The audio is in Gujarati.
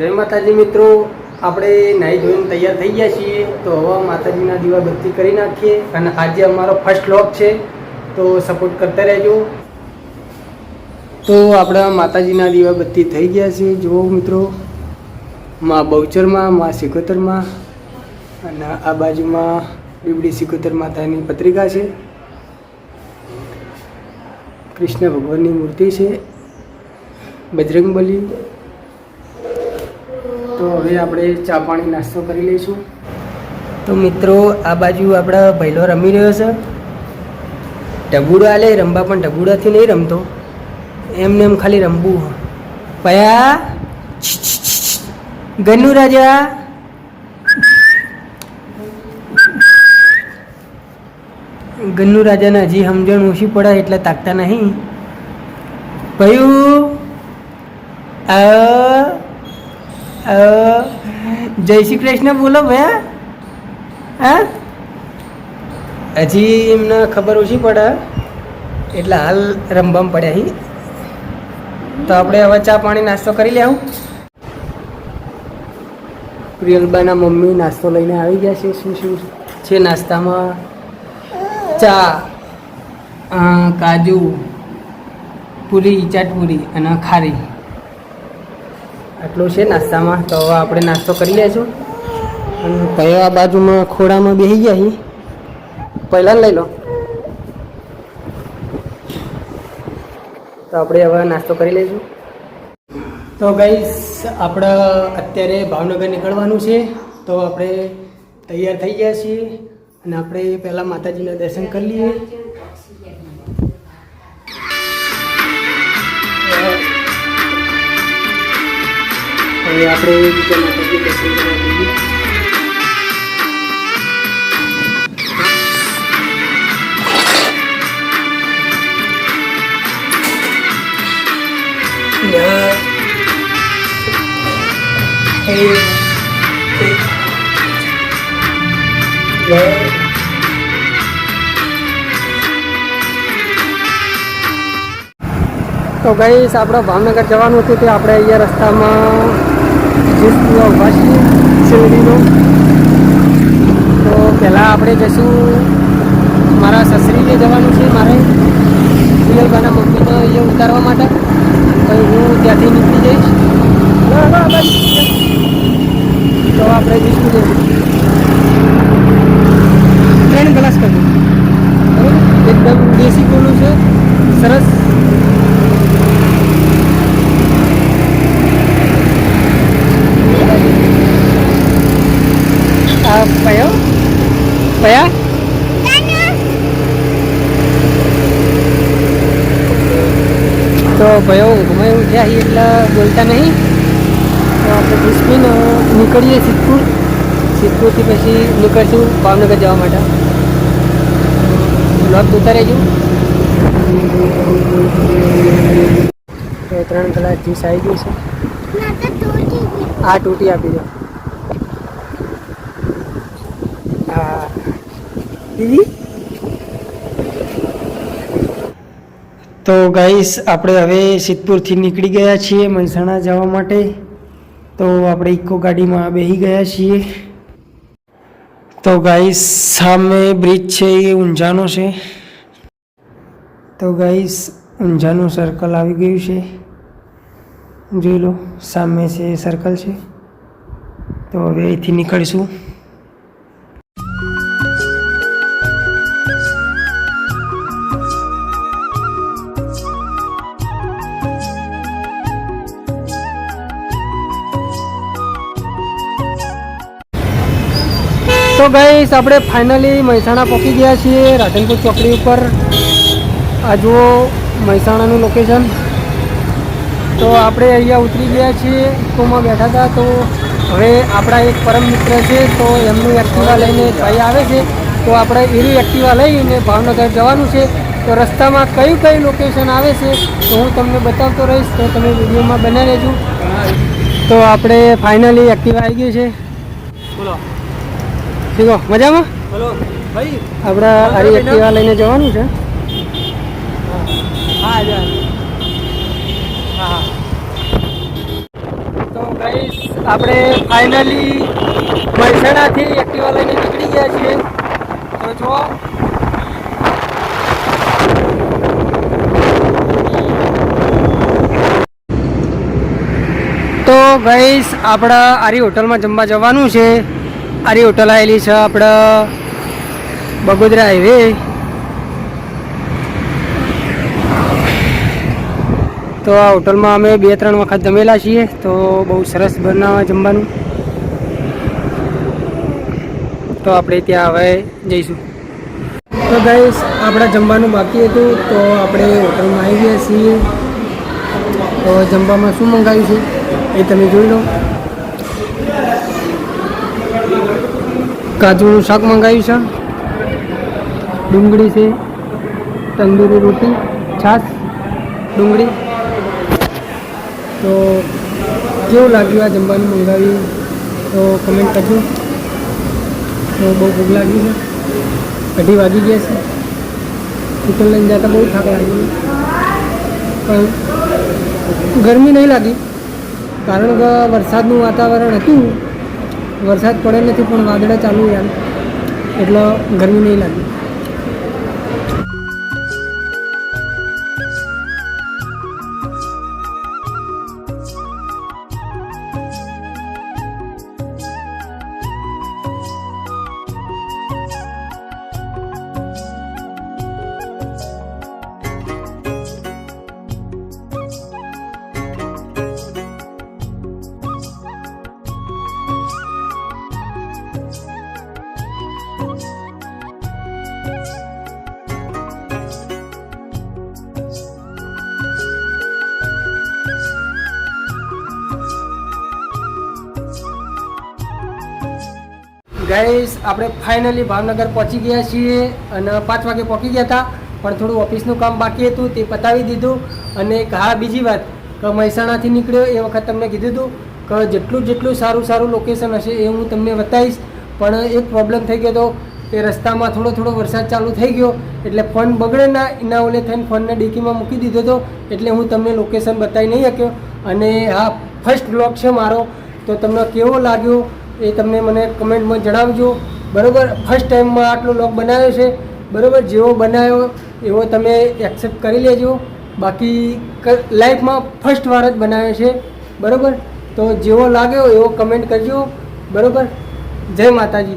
જય માતાજી મિત્રો. આપણે નાહી ધોઈને તૈયાર થઈ ગયા છીએ. તો હવે માતાજીના દીવા બત્તી કરી નાખીએ અને આજે અમારો ફર્સ્ટ લોક છે. તો સપોર્ટ કરતા રહેજો. તો આપણા માતાજીના દીવા બત્તી થઈ ગયા છે. જુઓ મિત્રો, માં બહુચરમાં, માં સિકોતરમાં અને આ બાજુમાં બીબડી સિકોતર માતાની પત્રિકા છે. કૃષ્ણ ભગવાનની મૂર્તિ છે. બજરંગબલી હવે આપણે ચા પાણી નાસ્તો કરી લઈશું. તો મિત્રો, આ બાજુ આપણા ભૈલો રમી રહ્યો છે. ઢગુડો આલે, રમવા પણ ઢગુડાથી નહીં રમતો. એમને એમ ખાલી રમવું પયા ગન્નુ રાજા. ગન્નુ રાજાને હજી સમજણ ઓછી પડે એટલે તાકતા નહીં. ભયું, આ જય શ્રી કૃષ્ણ, બોલો ભયા. હા? હજી એમને ખબર ઓછી પડે. એટલે હાલ રમવામાં પડ્યા હી. તો આપણે હવે ચા પાણી નાસ્તો કરી લેવું. પ્રિયલબાના મમ્મી નાસ્તો લઈને આવી ગયા છે, શું શું છે નાસ્તામાં? ચા કાજુ, પૂરી, ચાટપુરી અને ખારી. આટલું છે, નાસ્તામાં. તો હવે આપણે નાસ્તો કરી લઈશું. અને કયા બાજુમાં ખોડામાં બેસી ગયા છીએ પહેલાં લઈ લો. તો આપણે હવે નાસ્તો કરી લઈશું. તો ગાઈસ આપણે અત્યારે ભાવનગર નીકળવાનું છે. તો આપણે તૈયાર થઈ ગયા છીએ. અને આપણે પહેલાં માતાજીના દર્શન કરી લઈએ. હવે આપણે બીજા. Yeah. તો ગઈશ આપણે ભાવનગર જવાનું હતું તે આપણે અહીંયા રસ્તામાં પીવા ઊભા છીએ શેરડીનો તો પહેલાં આપણે જઈશું મારા સસરીને જવાનું છે મારે પિયલબાના મમ્મીને એ ઉતારવા માટે તો હું ત્યાંથી નીકળી જઈશ તો આપણે જઈશું ત્રણ ગ્લાસ કરજો બરાબર એકદમ દેશી ગોળું છે સરસ આ કયો કયા તો ભયો ઊંઘમાં ઉઠ્યા છીએ એટલે બોલતા નહીં. તો આપણે દુશ્મીન નીકળીએ સિદ્ધપુર. સિદ્ધપુરથી પછી નીકળશું ભાવનગર જવા માટે. બ્લોક જોતા રહેજો. તો ત્રણ કલાક જ્યુસ આવી ગયું છે. આ ટૂટી આપી દો હા દીદી તો ગાઈસ આપણે હવે સિદ્ધપુરથી નીકળી ગયા છીએ મહેસાણા જવા માટે. તો આપણે ઇકો ગાડીમાં બેસી ગયા છીએ. તો ગાઈસ સામે બ્રિજ છે એ ઊંઝાનો છે. તો ગાઈસ ઊંઝાનું સર્કલ આવી ગયું છે. જોઈ લો, સામે છે સર્કલ છે. તો હવે અહીંથી નીકળીશું. તો ગઈશ આપણે ફાઇનલી મહેસાણા પહોંચી ગયા છીએ રાધનપુર ચોકડી ઉપર. આ જુઓ મહેસાણાનું લોકેશન તો આપણે અહીંયા ઉતરી ગયા છીએ, ઇકોમાં બેઠા હતા. તો હવે આપણા એક પરમ મિત્ર છે, તો એમનું એક્ટિવા લઈને ભાઈ આવે છે. તો આપણે એની એક્ટિવા લઈને ભાવનગર જવાનું છે. તો રસ્તામાં કયું કયું લોકેશન આવે છે, તો હું તમને બતાવતો રહીશ. તો તમે વિડીયોમાં બના રહેજો તો આપણે ફાઇનલી એક્ટિવા આવી ગયું છે. બોલો. ઠીકો મજામાં? હલો ભાઈ. આપણે આરી એક્ટિવા લઈને જવાનું છે. હા હા હા. તો ગાઈસ આપણે ફાઇનલી મહેસાણાથી એક્ટિવા લઈને નીકળી ગયા છીએ. તો જો. તો ગઈશ આપણા આરી હોટલમાં જમવા જવાનું છે. આરી હોટલ આવેલી છે આપણા બગોદરા હાઈવે તો આ હોટલમાં અમે બે, ત્રણ વખત જમેલા છીએ, તો બહુ સરસ બનાવે જમવાનું. તો આપણે ત્યાં હવે જઈશું. તો ગાઈસ આપણે જમવાનું બાકી હતું, તો આપણે હોટલમાં આવી ગયા છીએ. તો જમવામાં શું મંગાવ્યું છે એ તમે જોઈ લો. કાજુનું શાક મંગાવ્યું છે. ડુંગળી છે, તંદૂરી રોટી, છાશ, ડુંગળી. તો કેવું લાગ્યું આ જમવાનું મંગાવ્યું? તો કમેન્ટ કરજો. તો બહુ ભૂખ લાગી છે. અઢી વાગી ગયા છે. ચિકન લઈને જતા બહુ થાક લાગી પણ ગરમી નહીં લાગી. કારણ કે વરસાદનું વાતાવરણ હતું. વરસાદ પડે નથી પણ વાદળા ચાલુ યાર. એટલે ગરમી નહીં લાગી. ગાઈસ આપણે ફાઇનલી ભાવનગર પહોંચી ગયા છીએ અને પાંચ વાગે પહોંચી ગયા હતા, પણ થોડું ઓફિસનું કામ બાકી હતું, તે પતાવી દીધું. અને હા, બીજી વાત, કે મહેસાણાથી નીકળ્યો એ વખત તમને કીધું હતું કે જેટલું જેટલું સારું સારું લોકેશન હશે એ હું તમને બતાવીશ. પણ એક પ્રોબ્લેમ થઈ ગયો હતો, કે રસ્તામાં થોડો થોડો વરસાદ ચાલુ થઈ ગયો, એટલે ફોન બગડે ના, એના ઓલે થઈને ફોનને ડીકીમાં મૂકી દીધો હતો, એટલે હું તમને લોકેશન બતાવી નહીં શક્યો. અને હા ફર્સ્ટ બ્લોગ છે મારો, તો તમને કેવો લાગ્યો? એ તમને મને કમેન્ટમાં જણાવજો. બરાબર? ફર્સ્ટ ટાઈમમાં આટલો લોક બનાવ્યો છે. બરાબર? જેવો બનાવ્યો, એવો તમે એક્સેપ્ટ કરી લેજો. બાકી લાઈફમાં ફર્સ્ટ વાર જ બનાવ્યો છે. બરાબર? તો જેવો લાગ્યો એવો કમેન્ટ કરજો. બરાબર? જય માતાજી.